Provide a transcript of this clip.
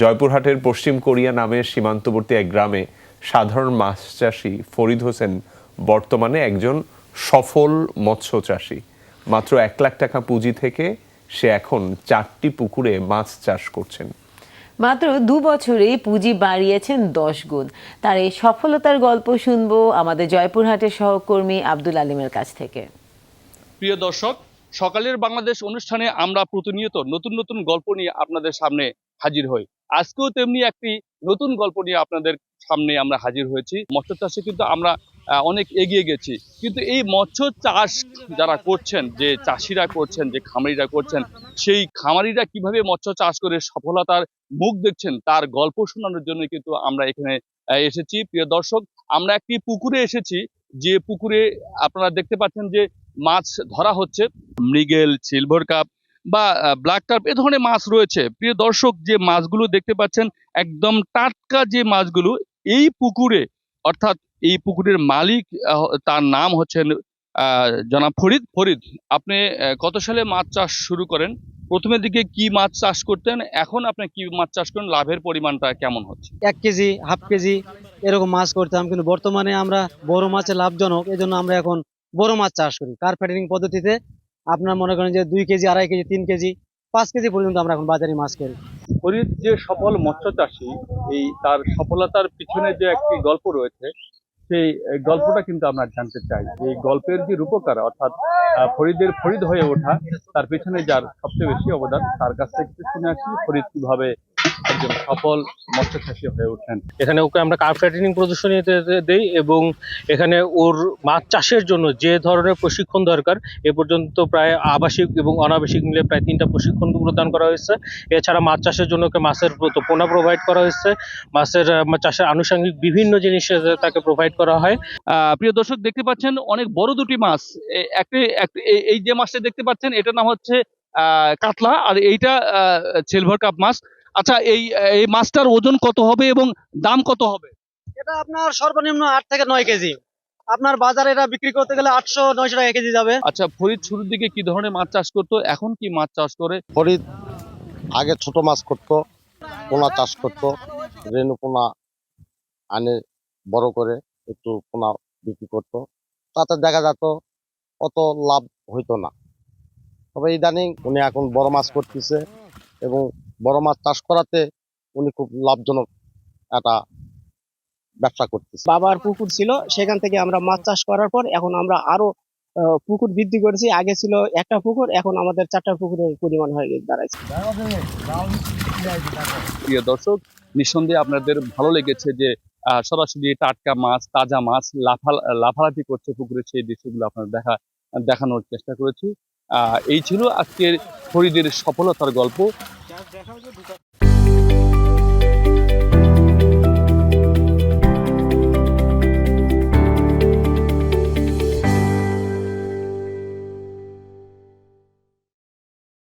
জয়পুরহাটের পশ্চিম কোরিয়া নামের সীমান্তবর্তী এক গ্রামে সাধারণ মাছ চাষি ফরিদ হোসেন বর্তমানে একজন সফল মৎস্য চাষি। মাত্র এক লাখ টাকা পুঁজি থেকে সে এখন চারটি পুকুরে মাছ চাষ করছেন। মাত্র দু বছরেই পুঁজি বাড়িয়েছেন দশ গুণ। তার এই সফলতার গল্প শুনব আমাদের জয়পুরহাটের সহকর্মী আব্দুল আলিমের কাছ থেকে। প্রিয় দর্শক সকালের বাংলাদেশ অনুষ্ঠানে আমরা প্রতিনিয়ত নতুন নতুন গল্প নিয়ে আপনাদের সামনে হাজির হই। আজকেও তেমনি একটি নতুন গল্প নিয়ে আপনাদের সামনে আমরা হাজির হয়েছি। মৎস্য চাষে কিন্তু আমরা অনেক এগিয়ে গেছি। কিন্তু এই মৎস্য চাষ যারা করছেন, যে চাষিরা করছেন, যে খামারিরা করছেন, সেই খামারিরা কীভাবে মৎস্য চাষ করে সফলতার মুখ দেখছেন, তার গল্প শোনানোর জন্য কিন্তু আমরা এখানে এসেছি। প্রিয় দর্শক, আমরা একটি পুকুরে এসেছি। যে পুকুরে আপনারা দেখতে পাচ্ছেন যে মাছ ধরা হচ্ছে, মৃগেল সিলভার কাপ বা ব্ল্যাক কাপ এ ধরনের মাছ রয়েছে। প্রিয় দর্শক, যে মাছগুলো দেখতে পাচ্ছেন, একদম টাটকা যে মাছগুলো, এই পুকুরে, অর্থাৎ এই পুকুরের মালিক তার নাম হচ্ছেন জনাব ফরিদ। ফরিদ, আপনি কত সালে মাছ চাষ শুরু করেন? প্রথমের দিকে কি মাছ চাষ করতেন? এখন আপনি কি মাছ চাষ করেন? লাভের পরিমাণটা কেমন হচ্ছে? এক কেজি, হাফ কেজি এরকম মাছ করতাম, কিন্তু বর্তমানে আমরা বড় মাছে লাভজনক এই জন্য আমরা এখন বড় মাছ চাষ করি। কার্পেটিং পদ্ধতিতে? আপনার মনে করেন যে দুই কেজি, আড়াই কেজি, তিন কেজি, পাঁচ কেজি পর্যন্ত আমরা এখন বাজারে মাছ করি। ফরিদ যে সফল মৎস্য চাষি এই তার সফলতার পিছনে যে একটি গল্প রয়েছে, সেই গল্পটা কিন্তু আমরা জানতে চাই। এই গল্পের যে রূপকার, অর্থাৎ ফরিদের ফরিদ হয়ে ওঠা, তার পিছনে যার সবচেয়ে বেশি অবদান, তার কাছ থেকে শুনে আসি, ফরিদ কীভাবে একজন সফল মৎস্য চাষী হয়ে ওঠেন এখানে ওকে আমরা কার ফ্যাটেনিং প্রদর্শনী দেই এবং এখানে ওর মাছ চাষের জন্য যে ধরনের প্রশিক্ষণ দরকার, এ পর্যন্ত প্রায় আবাসিক এবং অনাবাসিক মিলে প্রায় তিনটা প্রশিক্ষণ প্রদান করা হয়েছে। এছাড়া মাছ চাষের জন্য ওকে মাছের পোনা প্রোভাইড করা হয়েছে। মাছের চাষের আনুষঙ্গিক বিভিন্ন জিনিস তাকে প্রোভাইড করা হয়। প্রিয় দর্শক, দেখতে পাচ্ছেন অনেক বড় দুটি মাছ। একটি এই- যে মাছটা দেখতে পাচ্ছেন, এটার নাম হচ্ছে কাতলা। আর এইটা সিলভার কাপ মাছ। আচ্ছা এই এই মাছটার ওজন কত হবে এবং দাম কত হবে? এটা আপনার সর্বনিম্ন আট থেকে নয় কেজি। আপনার বাজারে এটা বিক্রি করতে গেলে আটশো নয়শো টাকা কেজি যাবে। আচ্ছা ফরিদ শুরুর দিকে কি ধরনের মাছ চাষ করতো? এখন কি মাছ চাষ করে? ফরিদ আগে ছোট মাছ করতো পোনা চাষ করতো রেণু পোনা আনে বড় করে একটু পোনা বিক্রি করতো। তাতে দেখা যেত অত লাভ হইতো না। তবে ইদানিং উনি এখন বড় মাছ করতেছে এবং বড় মাছ চাষ করাতে উনি খুব লাভজনক একটা ব্যবসা করতেছে। বাবার পুকুর ছিল, সেখান থেকে আমরা মাছ চাষ করার পর এখন আমরা আরও পুকুর বৃদ্ধি করেছি। আগে ছিল একটা পুকুর, এখন আমাদের চারটা পুকুরের পরিমাণ হয়ে দাঁড়াইছে। প্রিয় দর্শক, নিঃসন্দেহে আপনাদের ভালো লেগেছে যে সরাসরি টাটকা মাছ, তাজা মাছ লাফা, লাফালাফি করছে পুকুরে, সেই দৃশ্যগুলো আপনার দেখা, দেখানোর চেষ্টা করেছি। এই ছিল আজকের ফরিদের সফলতার গল্প। দেখাও যে দুটো